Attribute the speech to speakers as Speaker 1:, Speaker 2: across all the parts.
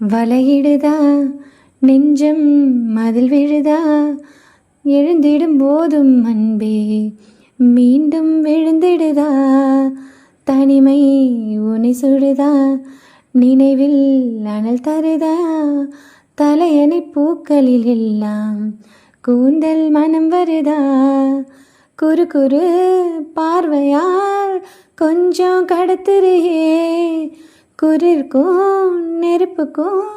Speaker 1: வலையிடுதா? நெஞ்சம் மதில் விழுதா? எழுந்திடும் போதும் அன்பே மீண்டும் விழுந்திடுதா தனிமை உனை சுடுதா? நினைவில் அனல் தருதா? தலையணை பூக்களில் எல்லாம் கூந்தல் மனம் வருதா? குறு குறு பார்வையால் கொஞ்சம் கடத்துறியே குரிற்கும் நெருப்புக்கும்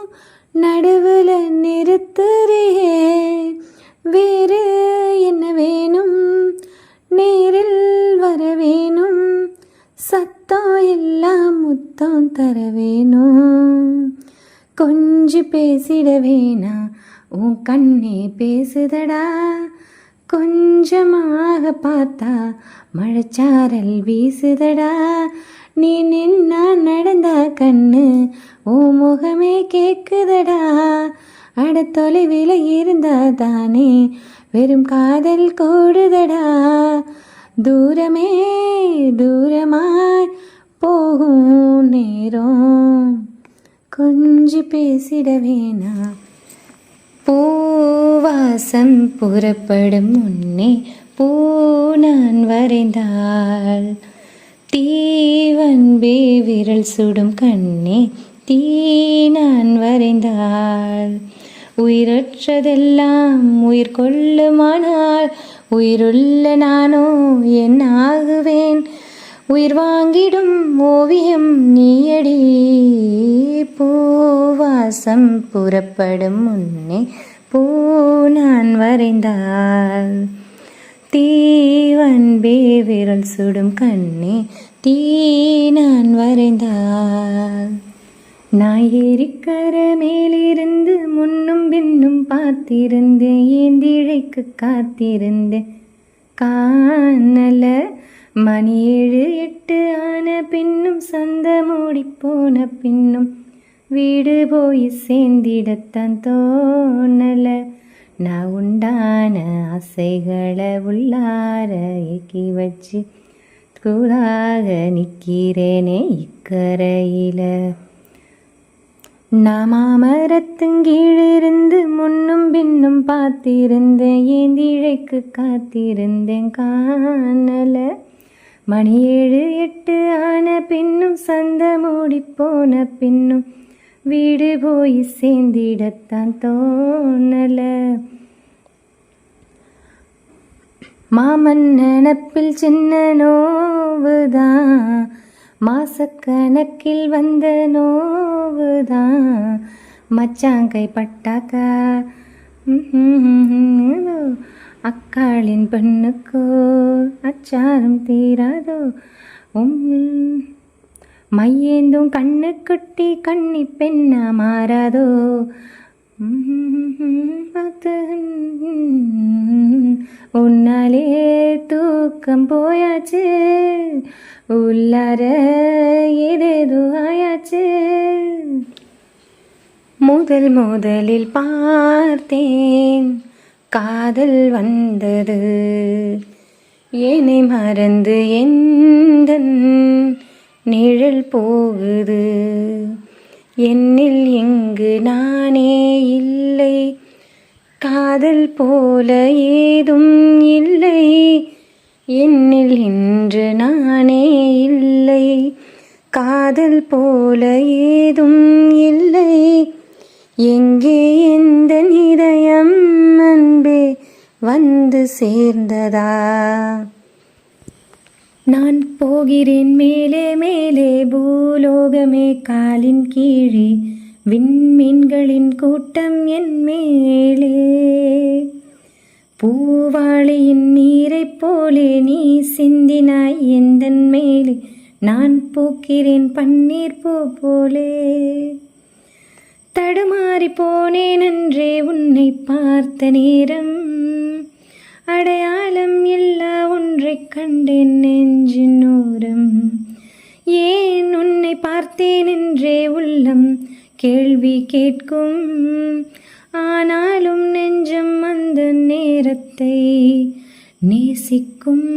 Speaker 1: நடுவில் நிறுத்துறியே வேறு என்ன வேணும்? நேரில் வர வேணும். சத்தம் எல்லாம் முத்தம் தர வேணும். கொஞ்சம் பேசிட வேணா உன் கண்ணே பேசுதடா. கொஞ்சமாக பார்த்தா மழைச்சாரல் வீசுதடா. நீ நின்னா நடந்தா கண்ணு ஓ முகமே கேக்குதடா. அட தொலைவில் இருந்தா தானே வெறும் காதல் கூடுதடா. தூரமே தூரமாய் போகும் நேரம் கொஞ்சம் பேசிட வேணா. பூவாசம் புறப்படும் முன்னே பூ நான் வரைந்தாள். தீவன்பே விரல் சுடும் கண்ணே தீ நான் வரைந்தாள். உயிரற்றதெல்லாம் உயிர் கொள்ளுமானால் உயிருள்ள நானோ என்ன ஆகுவேன். உயிர் வாங்கிடும் ஓவியம் நீயடி பூவாசம் புறப்படும் முன்னே பூ நான் வரைந்தாள். தீவன்பே விரல் சுடும் கண்ணே தீ நான் வரைந்தால். நான் ஏரிக்கர மேலிருந்து முன்னும் பின்னும் பார்த்திருந்தேன் ஏந்திழைக்கு காத்திருந்தேன் காணல மணி ஏழு எட்டு ஆன பின்னும் சந்த மூடி போன பின்னும். வீடு போய் சேர்ந்திடத்தான் தோணலை. நான் உண்டான ஆசைகளை உள்ளார இயக்கி வச்சு கூடாக நிற்கிறேனே இக்கரையில். நான் மாமரத்துங்கீழிருந்து முன்னும் பின்னும் பார்த்திருந்தேன் ஏந்திழைக்கு காத்திருந்தேன் காணல. மணி ஏழு எட்டு ஆன பின்னும் சந்த மூடி போன பின்னும் வீடு போய் சேர்ந்திடத்தான் தோணல. மாமன் நினப்பில் சின்ன நோவுதான். மாசக்கணக்கில் வந்த நோவுதான். மச்சாங்கை பட்டாக்கா அக்காளின் பெண்ணுக்கோ? அச்சாரம் தீராதோ? உம் மையேந்தும் கண்ணு குட்டி கண்ணி பெண்ணா மாறாதோ? உன்னாலே தூக்கம் போயாச்சு. உள்ளார ஏதேதோ ஆயாச்சு. முதல் முதலில் பார்த்தேன் காதல் வந்தது. என்னை மறந்து எந்தன் நிழல் போகுது. என்னில் எங்கு நானே இல்லை. காதல் போல ஏதும் இல்லை. என்னில் இன்று நானே இல்லை. காதல் போல ஏதும் இல்லை. எங்கே எந்த இதயம் அன்பே வந்து சேர்ந்ததா? நான் போகிறேன் மேலே மேலே பூலோகமே காலின் கீழே. விண்மீன்களின் கூட்டம் என் மேலே. பூவாளியின் நீரைப் போலே நீ சிந்தினாய் எந்தன் மேலே. நான் பூக்கிறேன் பன்னீர் பூ போலே. தடுமாறி போனேன் அன்றே உன்னை பார்த்த நேரம். அடையாளம் எல்லா ஒன்றைக் கண்டேன் நெஞ்சின் ஓரம் ஏன் உன்னை பார்த்தேன் என்றே உள்ளம் கேள்வி கேட்கும் ஆனாலும் நெஞ்சம் அந்த நேரத்தை நேசிக்கும்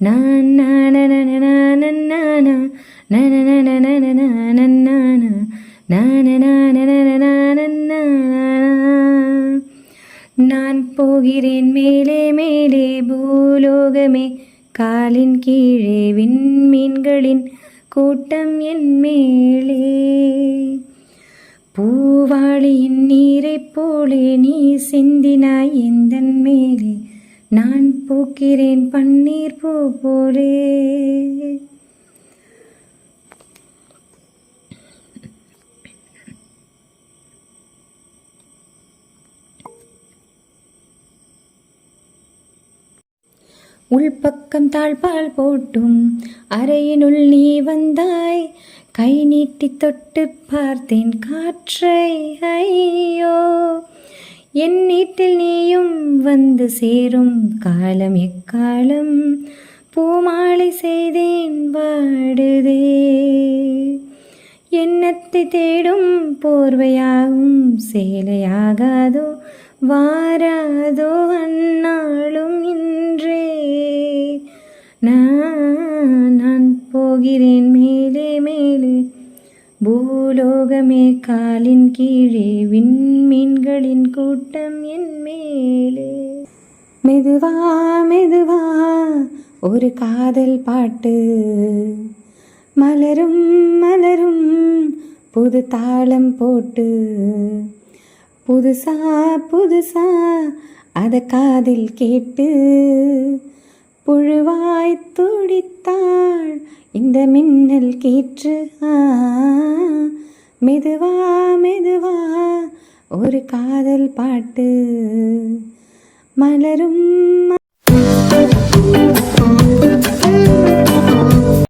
Speaker 1: நான் நான நான நான நான நான நான் போகிறேன் மேலே மேலே பூலோகமே. காலின் கீழே விண்மீன்களின் கூட்டம் என் மேலே. பூவாளியின் நீரைப் போலே நீ சிந்தினாய் எந்தன் மேலே. நான் பூக்கிறேன் பன்னீர் பூ போலே. உள்பக்கம் தாழ்பால் போட்டும். அறையினுள் நீ வந்தாய். கை நீட்டி தொட்டு பார்த்தேன் காற்றை. ஐயோ. என் நீட்டில் நீயும் வந்து சேரும் காலம் எக்காலம். பூமாலை செய்தேன் வாடுதே. எண்ணத்தை தேடும் போர்வையாகும் சேலையாகாதோ. வாராதோ அந்நாளும் இன்றே. நான் போகிறேன் மேலே மேலே. பூலோகமே காலின் கீழே விண்மீன்களின் கூட்டம் என் மேலே. மெதுவா மெதுவா ஒரு காதல் பாட்டு. மலரும் மலரும் புது தாளம் போட்டு. புதுசா புதுசா அத காதில் கேட்டு புழுவாய் துடித்தாள் இந்த மின்னல் கீற்று மெதுவா மெதுவா ஒரு காதல் பாட்டு மலரும்